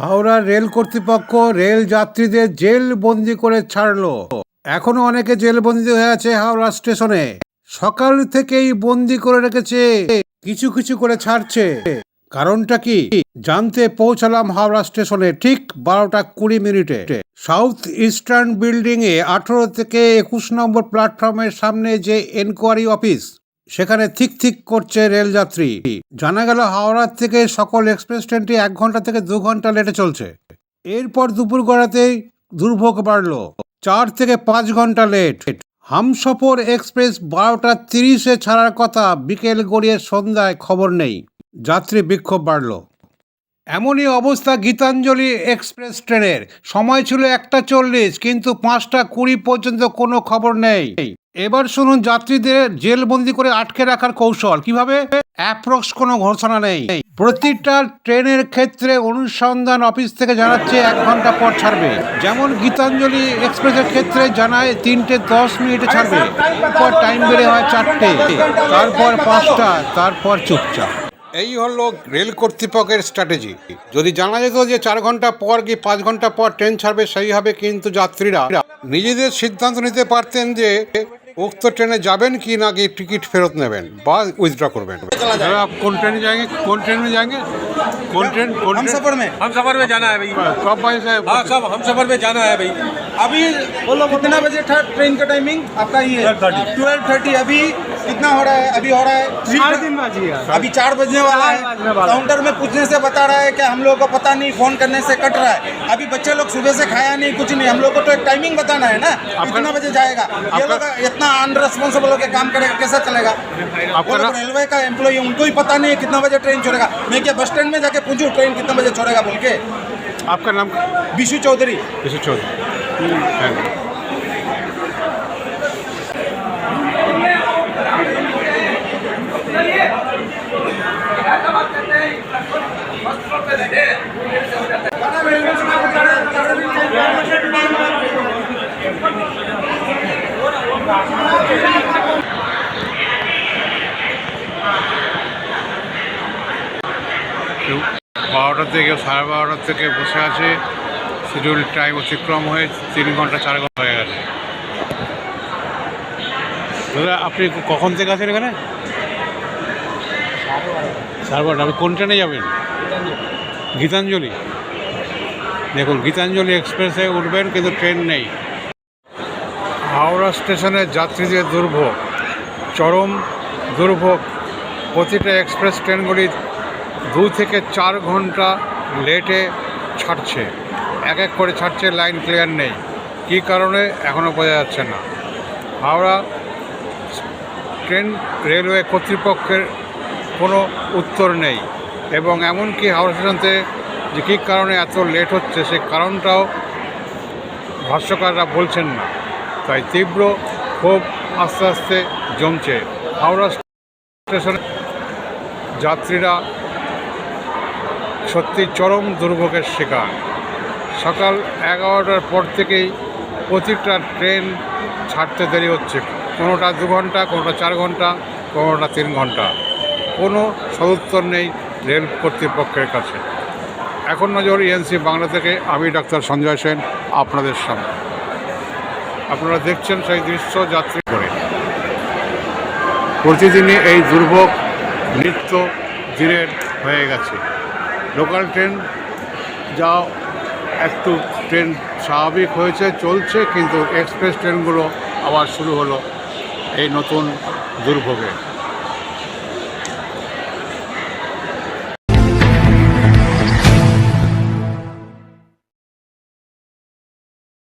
Howrah rail কর্তৃপক্ষ rail যাত্রীদের jail বন্দি করে ছাড়লো। এখনও অনেকে জেল বন্দি হয়ে আছে হাওড়া স্টেশনে। সকাল থেকেই বন্দি করে রেখেছে, কিছু কিছু করে ছাড়ছে। কারণটা কি? জানতে পৌঁছালাম হাওড়া স্টেশনে ঠিক বারোটা কুড়ি মিনিটে। সাউথ ইস্টার্ন বিল্ডিং এ আঠারো থেকে একুশ নম্বর প্ল্যাটফর্মের সামনে যে এনকোয়ারি অফিস সেখানে থিক থিক করছে রেলযাত্রী। জানা গেল হাওড়ার থেকে সকল এক্সপ্রেস ট্রেনটি এক ঘণ্টা থেকে দু ঘণ্টা লেটে চলছে। এরপর দুপুর গড়াতেই দুর্ভোগ বাড়লো। চার থেকে পাঁচ ঘণ্টা লেট। হামসফর এক্সপ্রেস বারোটা তিরিশে ছাড়ার কথা বিকেল গড়িয়ে সন্ধ্যায় খবর নেই। যাত্রী বিক্ষোভ বাড়ল। এমনই অবস্থা গীতাঞ্জলি এক্সপ্রেস ট্রেনের। সময় ছিল একটা চল্লিশ, কিন্তু পাঁচটা কুড়ি পর্যন্ত কোনো খবর নেই। এবার শুনুন যাত্রীদের জেলবন্দি করে আটকে রাখার কৌশল। কীভাবে? অ্যাপ্রক্স কোনো ঘোষণা নেই। প্রতিটা ট্রেনের ক্ষেত্রে অনুসন্ধান অফিস থেকে জানাচ্ছে এক ঘণ্টা পর ছাড়বে। যেমন গীতাঞ্জলি এক্সপ্রেসের ক্ষেত্রে জানায় তিনটে দশ মিনিটে ছাড়বে। পর টাইম বেড়ে হয় চারটে। তারপর পাঁচটা, তারপর চুপচাপ। এই হলো রেল কর্তৃপক্ষের স্ট্র্যাটেজি। যদি জানা যেত যে চার ঘণ্টা পর কি পাঁচ ঘণ্টা পর ট্রেন ছাড়বে সেইভাবে কিন্তু যাত্রীরা। নিজেদের সিদ্ধান্ত নিতে পারতেন যে উক্ত ট্রেনে যাবেন কি না কি টিকিট ফেরত নেবেন বা উইথড্র করবেন। কোন ট্রেনে যাएंगे কোন ট্রেনে जाएंगे কোন ট্রেন কোন हम सफर में हम सफर में जाना है भाई सब भाई साहब हाँ सब हम सफर में जाना है अभी बोलो कितना बजे था ट्रेन का टाइमिंग आपका ये ट्वेल्व थर्टी अभी कितना हो रहा है? अभी हो रहा है तीन बजिए अभी चार बजने वाला है। चार। काउंटर में पूछने से बता रहा है कि हम लोगों को पता नहीं फ़ोन करने से कट रहा है। अभी बच्चे लोग सुबह से खाया नहीं कुछ नहीं। हम लोग को तो एक टाइमिंग बताना है ना कितना बजे जाएगा। ये लोग इतना अनरेस्पॉन्सिबल होकर काम करेगा कैसा चलेगा? रेलवे का एम्प्लॉय उनको ही पता नहीं है कितना बजे ट्रेन छोड़ेगा। मैं क्या बस स्टैंड में जाके पूछूँ ट्रेन कितना बजे छोड़ेगा बोल के? आपका नाम? विशु चौधरी। विशु चौधरी। বারোটা থেকে সাড়ে বারোটার থেকে বসে আছে। শিডিউল টাইম অতিক্রম হয়ে তিন ঘণ্টা, চার ঘণ্টা হয়ে গেছে। দাদা, আপনি কখন থেকে আছেন এখানে? আপনি কোন ট্রেনে যাবেন? গীতাঞ্জলি। দেখুন, গীতাঞ্জলি এক্সপ্রেসে উঠবেন, কিন্তু ট্রেন নেই। হাওড়া স্টেশনে যাত্রীদের দুর্ভোগ, চরম দুর্ভোগ, প্রতিটা এক্সপ্রেস ট্রেনগুলি দু থেকে চার ঘণ্টা লেটে ছাড়ছে। এক এক করে ছাড়ছে লাইন ক্লিয়ার নেই। কী কারণে এখনও বোঝা যাচ্ছে না। হাওড়া ট্রেন রেলওয়ে কর্তৃপক্ষের কোনো উত্তর নেই। এবং এমনকি হাওড়া স্টেশনতে যে কী কারণে এত লেট হচ্ছে, সে কারণটাও ভাষ্যকাররা বলছেন না। তাই তীব্র ক্ষোভ আস্তে আস্তে জমছে। হাওড়া স্টেশনে যাত্রীরা সত্যি চরম দুর্ভোগের শিকার। সকাল এগারোটার পর থেকেই প্রতিটা ট্রেন ছাড়তে দেরি হচ্ছে। কোনোটা দু ঘণ্টা, কোনোটা চার ঘণ্টা, কোনোটা তিন ঘণ্টা। কোনো সদুত্তর নেই রেল কর্তৃপক্ষের কাছে। এখন নজর ইএনসি বাংলা থেকে, আমি ডাক্তার সঞ্জয় সেন, আপনাদের সামনে। আপনারা দেখছেন সেই দৃশ্য যাত্রী করে। প্রতিদিনই এই দুর্ভোগ নিত্য দিনের হয়ে গেছে। লোকাল ট্রেন যা একটু ট্রেন স্বাভাবিক হয়েছে চলছে কিন্তু এক্সপ্রেস ট্রেনগুলো আবার শুরু হলো এই নতুন দুর্ভোগে।